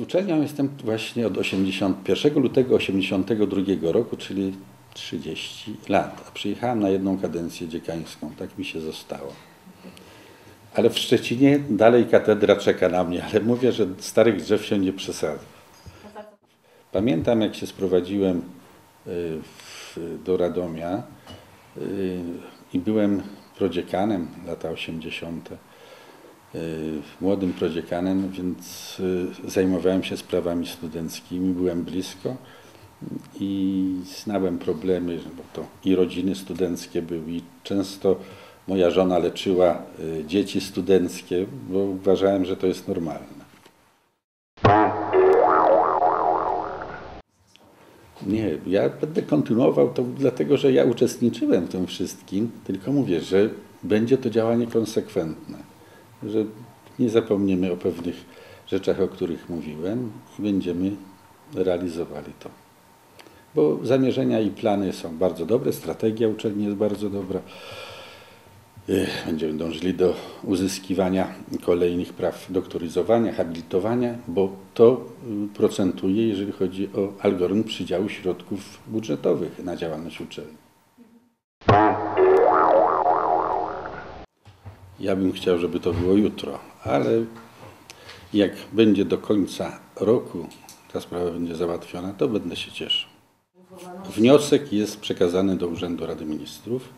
Uczelnią jestem właśnie od 81 lutego 82 roku, czyli 30 lat. A przyjechałem na jedną kadencję dziekańską, tak mi się zostało. Ale w Szczecinie dalej katedra czeka na mnie, ale mówię, że starych drzew się nie przesadza. Pamiętam, jak się sprowadziłem y, do Radomia y, i byłem prodziekanem lata 80. Młodym prodziekanem, więc y, zajmowałem się sprawami studenckimi, byłem blisko i znałem problemy, bo to i rodziny studenckie były i często moja żona leczyła y, dzieci studenckie, bo uważałem, że to jest normalne. Nie, ja będę kontynuował to dlatego, że ja uczestniczyłem w tym wszystkim, tylko mówię, że będzie to działanie konsekwentne, że nie zapomniemy o pewnych rzeczach, o których mówiłem i będziemy realizowali to. Bo zamierzenia i plany są bardzo dobre, strategia uczelni jest bardzo dobra. Będziemy dążyli do uzyskiwania kolejnych praw doktoryzowania, habilitowania, bo to y, procentuje, jeżeli chodzi o algorytm przydziału środków budżetowych na działalność uczelni. Ja bym chciał, żeby to było jutro, ale jak będzie do końca roku ta sprawa będzie załatwiona, to będę się cieszył. Wniosek jest przekazany do Urzędu Rady Ministrów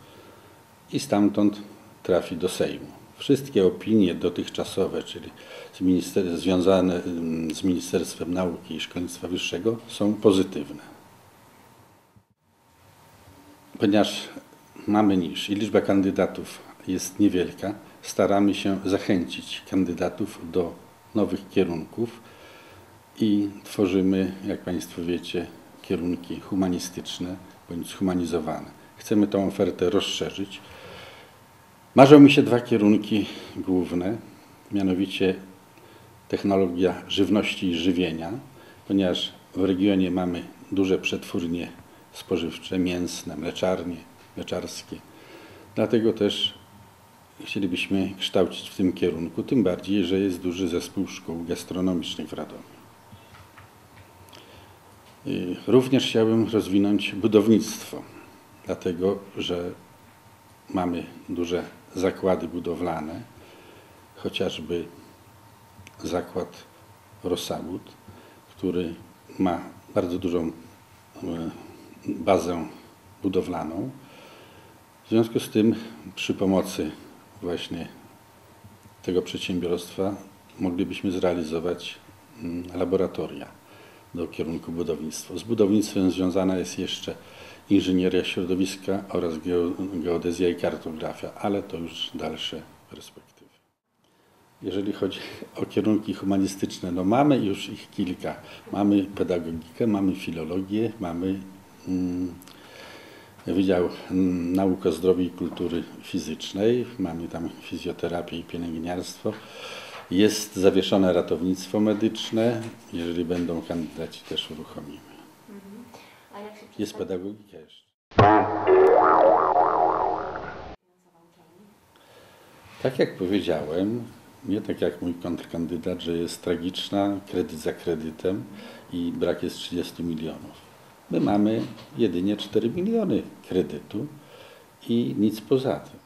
i stamtąd trafi do Sejmu. Wszystkie opinie dotychczasowe, czyli z minister- związane mm, z Ministerstwem Nauki i Szkolnictwa Wyższego są pozytywne. Ponieważ mamy niż i liczba kandydatów jest niewielka, staramy się zachęcić kandydatów do nowych kierunków i tworzymy, jak Państwo wiecie, kierunki humanistyczne bądź zhumanizowane. Chcemy tą ofertę rozszerzyć. Marzą mi się dwa kierunki główne, mianowicie technologia żywności i żywienia, ponieważ w regionie mamy duże przetwórnie spożywcze, mięsne, mleczarnie, mleczarskie. Dlatego też chcielibyśmy kształcić w tym kierunku, tym bardziej, że jest duży zespół szkół gastronomicznych w Radomiu. Również chciałbym rozwinąć budownictwo, dlatego że mamy duże zakłady budowlane, chociażby zakład Rosagut, który ma bardzo dużą e, bazę budowlaną. W związku z tym przy pomocy właśnie tego przedsiębiorstwa moglibyśmy zrealizować mm, laboratoria do kierunku budownictwa. Z budownictwem związana jest jeszcze inżynieria środowiska oraz geo- geodezja i kartografia, ale to już dalsze perspektywy. Jeżeli chodzi o kierunki humanistyczne, no mamy już ich kilka. Mamy pedagogikę, mamy filologię, mamy mm, Wydział Nauk o Zdrowiu i Kultury Fizycznej, mamy tam fizjoterapię i pielęgniarstwo. Jest zawieszone ratownictwo medyczne. Jeżeli będą kandydaci, też uruchomimy. Się Jest pedagogika jeszcze. Tak jak powiedziałem, nie tak jak mój kontrkandydat, że jest tragiczna, kredyt za kredytem i brak jest 30 milionów. My mamy jedynie 4 miliony kredytu i nic poza tym.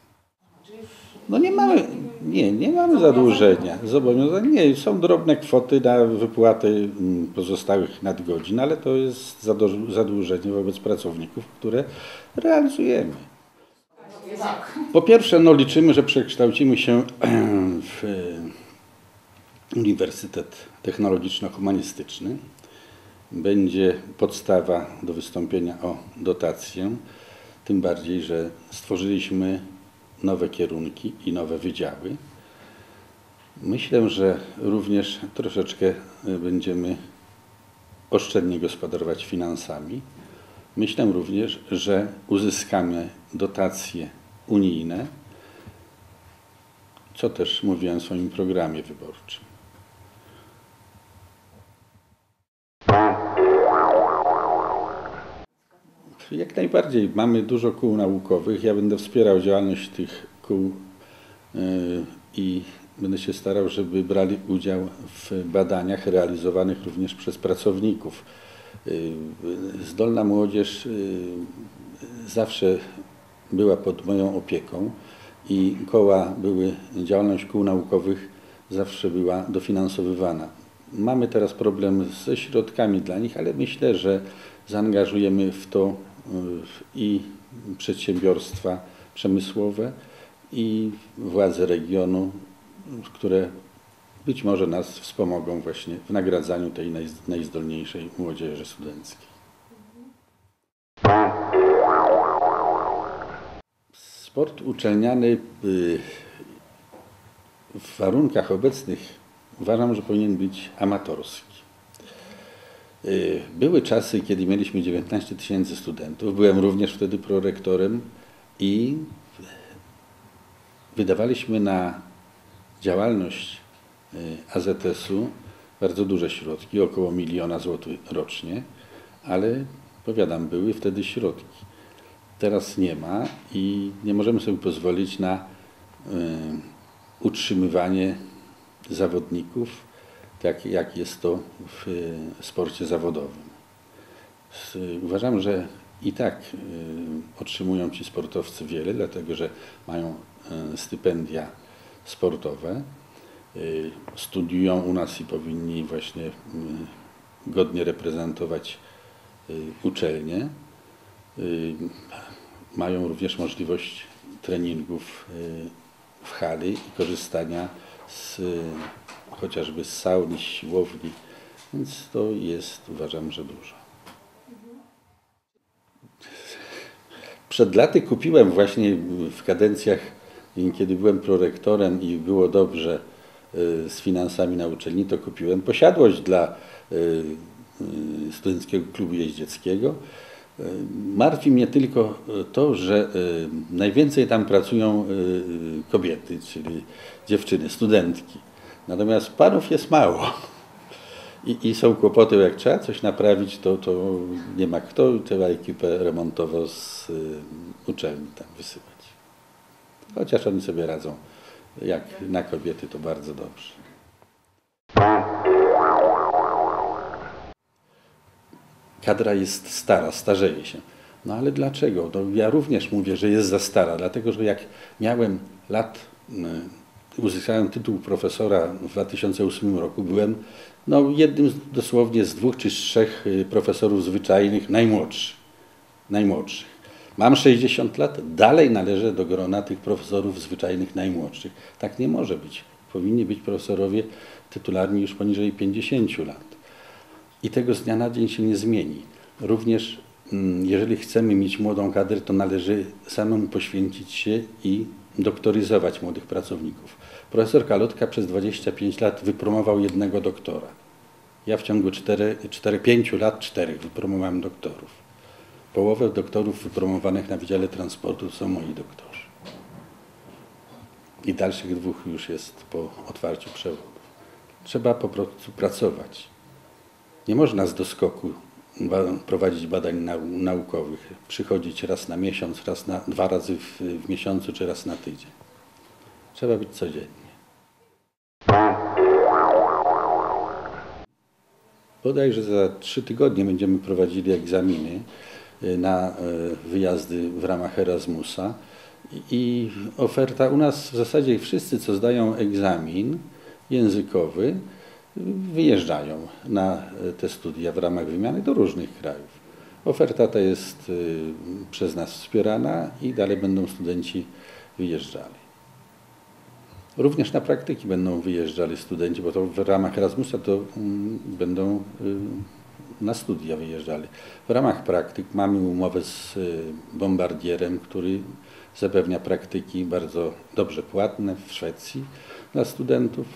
No nie mamy, nie, nie mamy zadłużenia, zobowiązań. Nie, są drobne kwoty na wypłaty mm, pozostałych nadgodzin, ale to jest zadłuż- zadłużenie wobec pracowników, które realizujemy. Po pierwsze, no liczymy, że przekształcimy się w Uniwersytet Technologiczno-Humanistyczny. Będzie podstawa do wystąpienia o dotację, tym bardziej, że stworzyliśmy nowe kierunki i nowe wydziały. Myślę, że również troszeczkę e, będziemy oszczędnie gospodarować finansami. Myślę również, że uzyskamy dotacje unijne, co też mówiłem w swoim programie wyborczym. Jak najbardziej. Mamy dużo kół naukowych. Ja będę wspierał działalność tych kół y, i będę się starał, żeby brali udział w badaniach realizowanych również przez pracowników. Y, zdolna młodzież y, zawsze była pod moją opieką i koła były, działalność kół naukowych zawsze była dofinansowywana. Mamy teraz problem ze środkami dla nich, ale myślę, że zaangażujemy w to i przedsiębiorstwa przemysłowe, i władze regionu, które być może nas wspomogą właśnie w nagradzaniu tej najzdolniejszej młodzieży studenckiej. Sport uczelniany y, w warunkach obecnych uważam, że powinien być amatorski. Y, były czasy, kiedy mieliśmy 19 tysięcy studentów. Byłem również wtedy prorektorem i wydawaliśmy na działalność y, AZS-u bardzo duże środki, około miliona złotych rocznie, ale powiadam, były wtedy środki. Teraz nie ma i nie możemy sobie pozwolić na y, utrzymywanie zawodników, tak jak jest to w y, sporcie zawodowym. Uważam, że i tak otrzymują ci sportowcy wiele, dlatego że mają stypendia sportowe. Studiują u nas i powinni właśnie godnie reprezentować e, uczelnię. Mają również możliwość treningów w hali i korzystania z, chociażby z sauny, siłowni, więc to jest uważam, że dużo. Przed laty kupiłem właśnie w kadencjach kiedy byłem prorektorem i było dobrze y, z finansami na uczelni, to kupiłem posiadłość dla y, y, Studenckiego Klubu Jeździeckiego. Martwi mnie tylko to, że najwięcej tam pracują kobiety, czyli dziewczyny, studentki. Natomiast panów jest mało. I, I, są kłopoty, jak trzeba coś naprawić, to, to nie ma kto, trzeba ekipę remontową z uczelni tam wysyłać. Chociaż oni sobie radzą, jak na kobiety, to bardzo dobrze. Kadra jest stara, starzeje się. No ale dlaczego? No, ja również mówię, że jest za stara, dlatego że jak miałem lat, y, uzyskałem tytuł profesora w 2008 roku, byłem no, jednym dosłownie z dwóch czy trzech y, profesorów zwyczajnych najmłodszych. najmłodszych. Mam 60 lat, dalej należę do grona tych profesorów zwyczajnych najmłodszych. Tak nie może być. Powinni być profesorowie tytularni już poniżej 50 lat. I tego z dnia na dzień się nie zmieni. Również mm, jeżeli chcemy mieć młodą kadrę, to należy samemu poświęcić się i doktoryzować młodych pracowników. Profesor Kalotka przez 25 lat wypromował jednego doktora. Ja w ciągu 4-5 lat czterech wypromowałem doktorów. Połowę doktorów wypromowanych na Wydziale Transportu są moi doktorzy. I dalszych dwóch już jest po otwarciu przewodów. Trzeba po prostu pracować. Nie można z doskoku prowadzić badań naukowych, przychodzić raz na miesiąc, raz na, dwa razy w, w miesiącu czy raz na tydzień. Trzeba być codziennie. Bodajże za trzy tygodnie będziemy prowadzili egzaminy Y, na y, wyjazdy w ramach Erasmusa. I oferta u nas w zasadzie wszyscy, co zdają egzamin językowy, wyjeżdżają na y, te studia w ramach wymiany do różnych krajów. Oferta ta jest przez nas wspierana i dalej będą studenci wyjeżdżali. Również na praktyki będą wyjeżdżali studenci, bo to w ramach Erasmusa to mm, będą na studia wyjeżdżali. W ramach praktyk mamy umowę z y, bombardierem, który zapewnia praktyki bardzo dobrze płatne w Szwecji dla studentów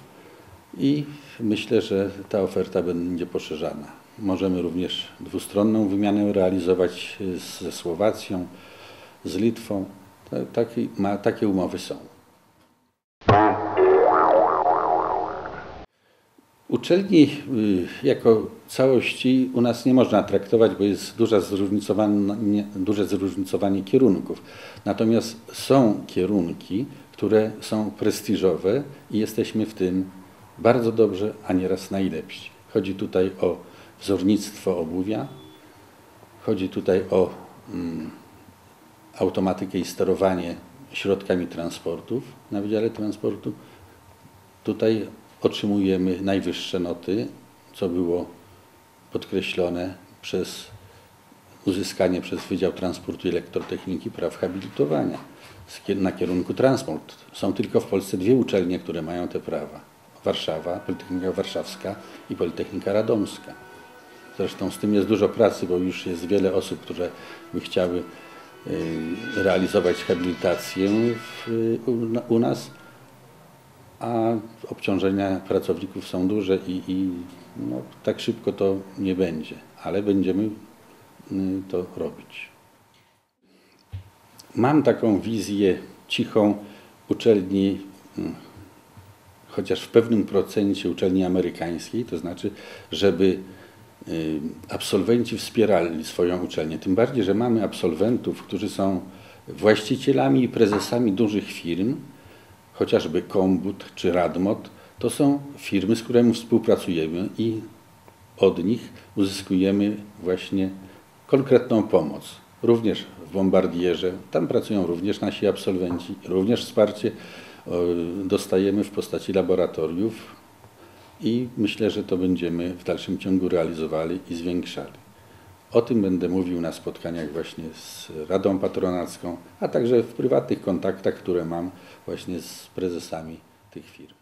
i myślę, że ta oferta będzie poszerzana. Możemy również dwustronną wymianę realizować y, ze Słowacją, z Litwą. Takie, ma, takie umowy są. Uczelni y, jako całości u nas nie można traktować, bo jest duże zróżnicowanie, duże zróżnicowanie kierunków. Natomiast są kierunki, które są prestiżowe i jesteśmy w tym bardzo dobrze, a nieraz najlepsi. Chodzi tutaj o wzornictwo obuwia, chodzi tutaj o mm, automatykę i sterowanie środkami transportów na Wydziale Transportu. Tutaj otrzymujemy najwyższe noty, co było podkreślone przez uzyskanie przez Wydział Transportu i Elektrotechniki praw habilitowania na kierunku transport. Są tylko w Polsce dwie uczelnie, które mają te prawa. Warszawa, Politechnika Warszawska i Politechnika Radomska. Zresztą z tym jest dużo pracy, bo już jest wiele osób, które by chciały y, realizować habilitację w, u, na- u nas, a obciążenia pracowników są duże i, i no, tak szybko to nie będzie, ale będziemy y, to robić. Mam taką wizję cichą uczelni, mm, chociaż w pewnym procencie uczelni amerykańskiej, to znaczy, żeby y, absolwenci wspierali swoją uczelnię. Tym bardziej, że mamy absolwentów, którzy są właścicielami i prezesami dużych firm, chociażby Kombut czy Radmot, to są firmy, z którymi współpracujemy i od nich uzyskujemy właśnie konkretną pomoc. Również w Bombardierze, tam pracują również nasi absolwenci, również wsparcie e, dostajemy w postaci laboratoriów i myślę, że to będziemy w dalszym ciągu realizowali i zwiększali. O tym będę mówił na spotkaniach właśnie z Radą Patronacką, a także w prywatnych kontaktach, które mam właśnie z prezesami tych firm.